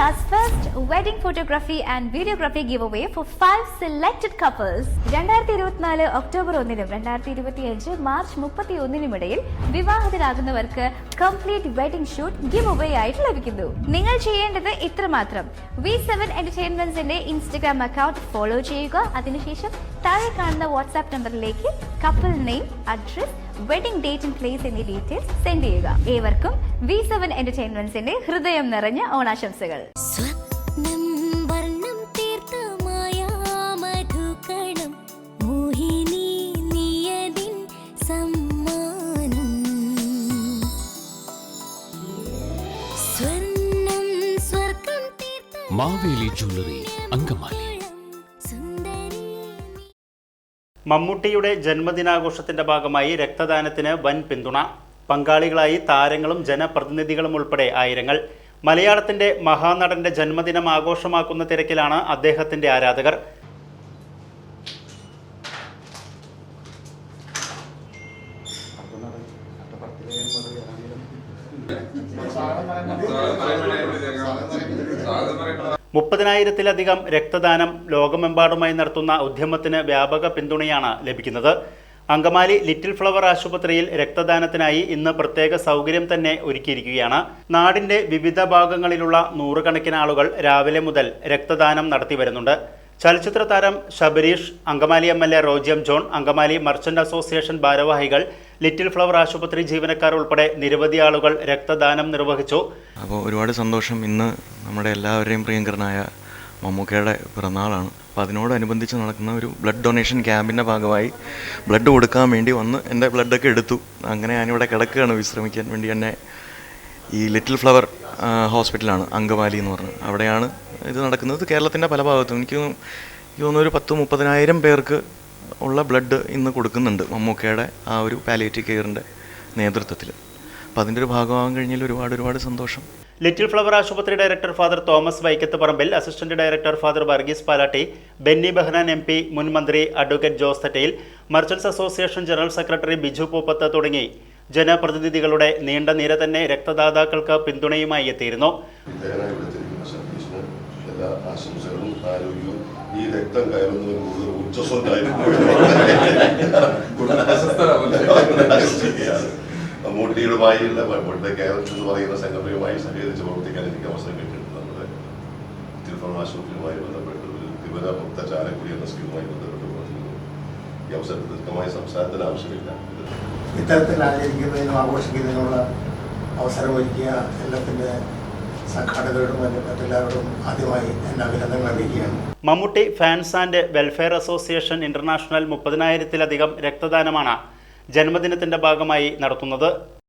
India's first wedding photography and videography giveaway for five selected couples. രണ്ടായിരത്തി ഇരുപത്തിനാല് October ഒന്നിനും രണ്ടായിരത്തി ഇരുപത്തി അഞ്ച് മാർച്ച് മുപ്പത്തി ഒന്നിനും ഇടയിൽ വിവാഹിതരാകുന്നവർക്ക് complete wedding shoot give away ആയിട്ട് ലഭിക്കുന്നു. നിങ്ങൾ ചെയ്യേണ്ടത് ഇത്രമാത്രം. വി സെവൻ എന്റർടൈൻമെന്റ്സിന്റെ ഇൻസ്റ്റഗ്രാം അക്കൗണ്ട് ഫോളോ ചെയ്യുക. അതിനുശേഷം താഴെ കാണുന്ന വാട്സാപ്പ് നമ്പറിലേക്ക് couple name address wedding date and place എന്നീ ഡീറ്റെയിൽസ് സെൻഡ് ചെയ്യുക. ഏവർക്കും വി സെവൻ എന്റർടൈൻമെന്റ്സിന്റെ ഹൃദയം നിറഞ്ഞ ഓണാശംസകൾ. മാവേലി ജ്വല്ലറി അങ്കമാലി. മമ്മൂട്ടിയുടെ ജന്മദിനാഘോഷത്തിന്റെ ഭാഗമായി രക്തദാനത്തിന് വൻ പിന്തുണ. പങ്കാളികളായി താരങ്ങളും ജനപ്രതിനിധികളും ഉൾപ്പെടെ ആയിരങ്ങൾ. മലയാളത്തിന്റെ മഹാനടന്റെ ജന്മദിനം ആഘോഷമാക്കുന്ന തിരക്കിലാണ് അദ്ദേഹത്തിന്റെ ആരാധകർ. മുപ്പതിനായിരത്തിലധികം രക്തദാനം ലോകമെമ്പാടുമായി നടത്തുന്ന ഉദ്യമത്തിന് വ്യാപക പിന്തുണയാണ് ലഭിക്കുന്നത്. അങ്കമാലി ലിറ്റിൽ ഫ്ലവർ ആശുപത്രിയിൽ രക്തദാനത്തിനായി ഇന്ന് പ്രത്യേക സൗകര്യം തന്നെ ഒരുക്കിയിരിക്കുകയാണ്. നാടിന്റെ വിവിധ ഭാഗങ്ങളിലുള്ള നൂറുകണക്കിന് ആളുകൾ രാവിലെ മുതൽ രക്തദാനം നടത്തി വരുന്നുണ്ട്. ചലച്ചിത്ര താരം Shabareesh Angamaly M L A Roji M John Angamaly merchant association ഭാരവാഹികൾ ലിറ്റിൽ ഫ്ലവർ ആശുപത്രി ജീവനക്കാർ ഉൾപ്പെടെ നിരവധി ആളുകൾ രക്തദാനം നിർവഹിച്ചു. അപ്പോൾ ഒരുപാട് സന്തോഷം ഇന്ന് നമ്മുടെ എല്ലാവരുടെയും പ്രിയങ്കരനായ മമ്മൂക്കയുടെ പിറന്നാളാണ്. അപ്പോൾ അതിനോടനുബന്ധിച്ച് നടക്കുന്ന ഒരു ബ്ലഡ് ഡൊണേഷൻ ക്യാമ്പിന്റെ ഭാഗമായി ബ്ലഡ് കൊടുക്കാൻ വേണ്ടി വന്ന് എന്റെ ബ്ലഡൊക്കെ എടുത്തു. അങ്ങനെ ഞാനിവിടെ കിടക്കുകയാണ്. വിശ്രമിക്കാൻ വേണ്ടി എന്നെ ഈ ലിറ്റിൽ ഫ്ലവർ ഹോസ്പിറ്റലാണ് അങ്കമാലി എന്ന് പറഞ്ഞത് അവിടെയാണ് ഇത് നടക്കുന്നത്. കേരളത്തിന്റെ പല ഭാഗത്തും. എനിക്ക് എനിക്ക് തോന്നുന്നു ഒരു പത്ത് മുപ്പതിനായിരം പേർക്ക് ഉള്ള ബ്ലഡ് ഇന്ന് കൊടുക്കുന്നുണ്ട് മമ്മൂക്കയുടെ ആ ഒരു പാലിയേറ്റീവ് കെയറിന്റെ നേതൃത്വത്തിൽ. അപ്പോൾ അതിന്റെ ഒരു ഭാഗമാകാൻ കഴിഞ്ഞാൽ ഒരുപാട് ഒരുപാട് സന്തോഷം. ലിറ്റിൽ ഫ്ലവർ ആശുപത്രി director father Thomas Vaikathuparambil assistant director father Varghese Palatty Benny Behanan M P മുൻ മന്ത്രി advocate Jose Thattayil merchants association general secretary Biju Pooppath തുടങ്ങി. ജനപ്രതിനിധികളുടെ നീണ്ട നിര തന്നെ രക്തദാതാക്കൾക്ക് പിന്തുണയുമായി എത്തിയിരുന്നു. എല്ലാ ആശംസകളും ആരോഗ്യവും. ഈ രക്തം കയറുന്നത് കൂടുതൽ മമ്മൂട്ടിയുമായുള്ള മമ്മൂട്ടിയുടെ കേരളത്തിൽ എന്ന് പറയുന്ന സംഘടനയുമായി സഹകരിച്ച് പ്രവർത്തിക്കാൻ എനിക്ക് അവസരം കിട്ടിയിട്ടുണ്ട്. നമ്മുടെ തിരുപ്പൂർ ആശുപത്രിയുമായി ബന്ധപ്പെട്ട് ഒരു വിവര മുക്ത ചാലക്കുടി എന്ന സ്കീമുമായി ബന്ധപ്പെട്ട് പ്രവർത്തിക്കുന്നു. ഈ അവസരത്തിൽ ദീർഘമായ സംസാരത്തിന് ആവശ്യമില്ല. ഇത് ഇത്തരത്തിൽ ആചരിക്കുന്നതിനും ആഘോഷിക്കുന്നതിനുള്ള അവസരമൊരുക്കിയ ഒരുക്കിയ സംഘാടകരോടും മറ്റെല്ലാവരോടും ആദ്യമായി എന്റെ അഭിനന്ദനങ്ങൾ അറിയിക്കുകയാണ്. Mammootty fans and welfare association international മുപ്പതിനായിരത്തിലധികം രക്തദാനമാണ് ജന്മദിനത്തിന്റെ ഭാഗമായി നടത്തുന്നത്